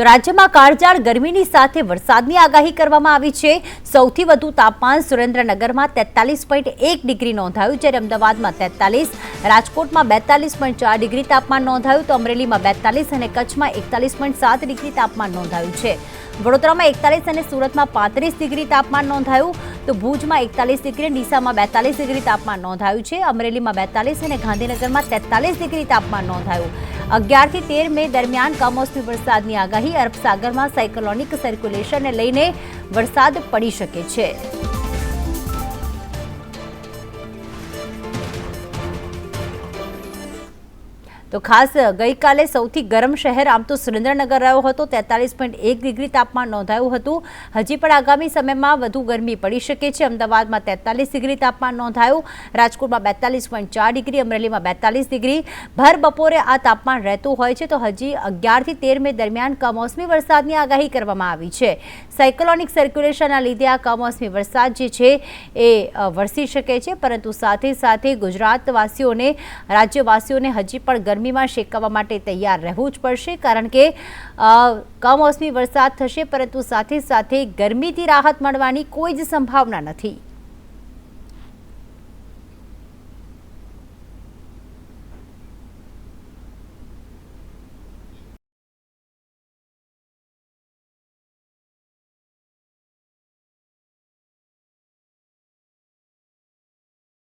તો રાજ્યમાં કાળજાળ ગરમીની સાથે વરસાદની આગાહી કરવામાં આવી છે. સૌથી વધુ તાપમાન સુરેન્દ્રનગરમાં તેતાલીસ પોઈન્ટ એક ડિગ્રી નોંધાયું, જ્યારે અમદાવાદમાં તેતાલીસ, રાજકોટમાં બેતાલીસ પોઈન્ટ ચાર ડિગ્રી તાપમાન નોંધાયું, તો અમરેલીમાં બેતાલીસ અને કચ્છમાં એકતાલીસ પોઈન્ટ સાત ડિગ્રી તાપમાન નોંધાયું છે. વડોદરામાં એકતાલીસ અને સુરતમાં પાંત્રીસ ડિગ્રી તાપમાન નોંધાયું, તો ભુજમાં એકતાલીસ ડિગ્રી, ડીસામાં બેતાલીસ ડિગ્રી તાપમાન નોંધાયું છે. અમરેલીમાં બેતાલીસ અને ગાંધીનગરમાં તેતાલીસ ડિગ્રી તાપમાન નોંધાયું. અગિયારથી તેર મે દરમિયાન કમોસમી વરસાદની આગાહી. અરબ સાગરમાં સાયક્લોનિક સર્ક્યુલેશનને લઈને વરસાદ પડી શકે છે. તો ખાસ ગઈકાલે સૌથી ગરમ શહેર આમ તો સુરેન્દ્રનગર રહ્યો હતો, તેતાલીસ પોઈન્ટ એક ડિગ્રી તાપમાન નોંધાયું હતું. હજી પણ આગામી સમયમાં વધુ ગરમી પડી શકે છે. અમદાવાદમાં તેતાલીસ ડિગ્રી તાપમાન નોંધાયું. રાજકોટમાં બેતાલીસ પોઈન્ટ ચાર ડિગ્રી, અમરેલીમાં બેતાલીસ ડિગ્રી. ભર બપોરે આ તાપમાન રહેતું હોય છે, તો હજી અગિયારથી તેર મે દરમિયાન કમોસમી વરસાદની આગાહી કરવામાં આવી છે. સાયકોલોનિક સર્ક્યુલેશનના લીધે આ કમોસમી વરસાદ જે છે, એ વરસી શકે છે. પરંતુ સાથે સાથે ગુજરાતવાસીઓને, રાજ્યવાસીઓને હજી પણ ગરમીમાં શેકાવા માટે તૈયાર રહેવું જ પડશે કારણ કે કમોસમી વરસાદ થશે, પરંતુ સાથે સાથે ગરમીથી રાહત મળવાની કોઈ જ સંભાવના નથી.